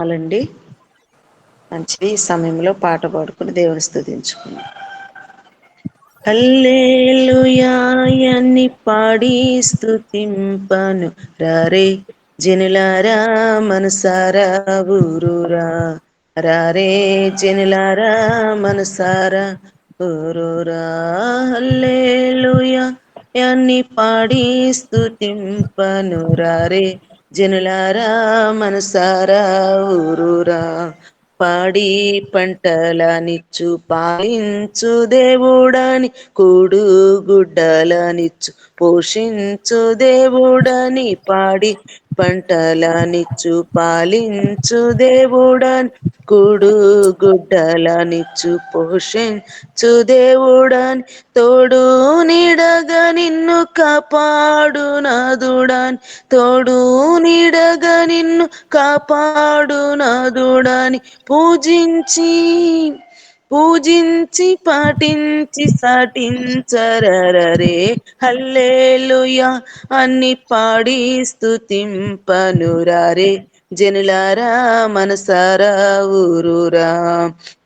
అలండి మంచిది ఈ సమయంలో పాట పాడుకుని దేవుని స్థుతించుకుందాం హల్లెలూయా పాడి స్తుతింపను రారే జనులారా మనసారా ఊరురా. రారే జనులారా మనసారా ఊరురా. హల్లెలూయా అని పాడి స్తుతింపను రారే జనులారా మనసారా ఊరురా పాడి పంటలనిచ్చు పాలించు దేవుడని కూడు గుడ్డలనిచ్చు పోషించు దేవుడని పాడి పంటలనిచ్చు పాలించు దేవుడన్. కుడు గుడ్డలనిచ్చు పోషించు దేవుడన్. తోడు నీడగా నిన్ను కాపాడు నాదుడాని తోడు నీడగా నిన్ను కాపాడు నాదుడాని పూజించి పూజించి పాటించి సాటించరరే హల్లేలుయా అన్ని పాడి స్థుతింపనురారే జనులారా మనసారా ఊరురా.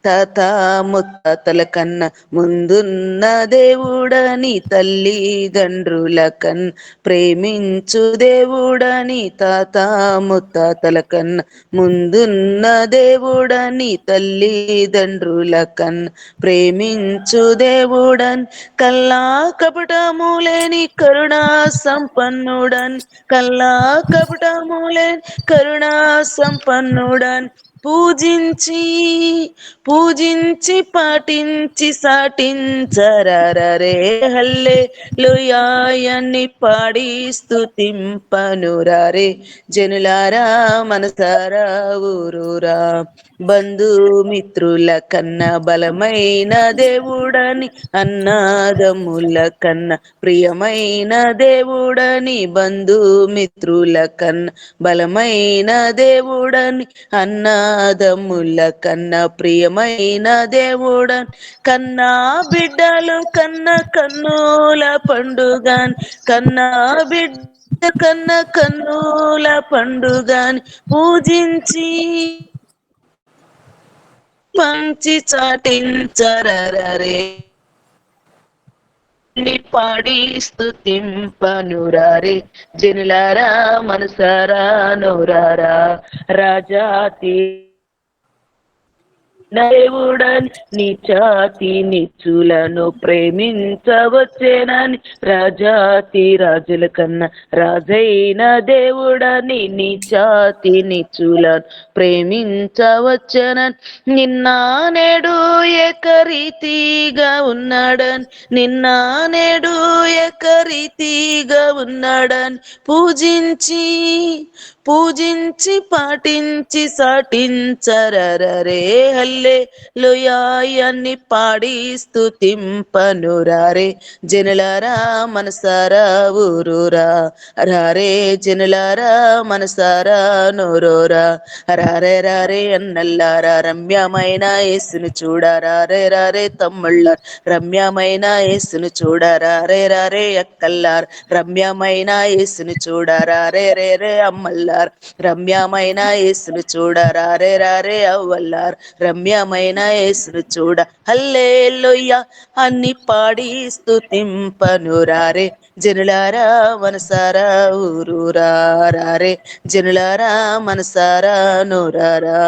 తాత ముత్తాతల కన్నా ముందున్న దేవుడని తల్లి దండ్రుల కన్ ప్రేమించు దేవుడని తాత ముత్తాతల కన్నా ముందున్న దేవుడని తల్లి దండ్రుల కన్ ప్రేమించు దేవుడన్ కల్లా కపటములేని కరుణా సంపన్నుడన్ కల్లా కపటములేని కరుణా సంపన్నుడన్ పూజించి పూజించి పాటించి సాటించరరే హల్లే లుయాయన్ని పాడి స్తుతింపనురారే. జనులారా మనసారా ఊరూరా బంధుమిత్రుల కన్నా బలమైన దేవుడని అన్నాదముల కన్నా ప్రియమైన దేవుడని బంధుమిత్రుల కన్నా బలమైన దేవుడని అన్నా పాదముల కన్నా ప్రియమైన దేవుడన్ కన్నా బిడ్డలు కన్న కన్నుల పండుగన్ కన్నా బిడ్డ కన్న కన్నుల పండుగని పూజించి పంచి చాటించరరే. పాడి స్థుతింపనురారే జనులారా మనసారా నోరారా. రాజాతి దేవుడని నీ చాతి నిచ్చులను ప్రేమించవచ్చేనని రాజాతి రాజుల కన్నా రాజైన దేవుడని నీ చాతి నిచ్చులను ప్రేమించవచ్చనని నిన్న నేడు ఏకరీతిగా ఉన్నాడని నిన్న నేడు ఏకరీతిగా ఉన్నాడని పూజించి పూజించి పాటించి సాటించరరే హల్లే లుయాయని పాడి స్థుతింపనురారే జనులారా మనసారా ఊరురా రారే జనులారా మనసారా నోరోరా రారే రారే అన్నల్లారా రమ్యమైన యేసును చూడరా రే రారే తమ్ముళ్ళ రమ్యమైన యేసును చూడరా రే రారే అక్కల్లార్ రమ్యమైన యేసును చూడరా రే రే రే అమ్మల్లార్ రమ్యమైన యేసును చూడ రారే రారే అవ్వల్లార్. రమ్యమైన యేసును చూడ. హల్లే అన్ని పాడి స్తుతింపనురారే జనులారా మనసారా ఊరూరా రారే. జనులారా మనసారా నూరారా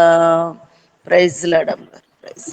ప్రైజ్ లడం ప్రైజ్.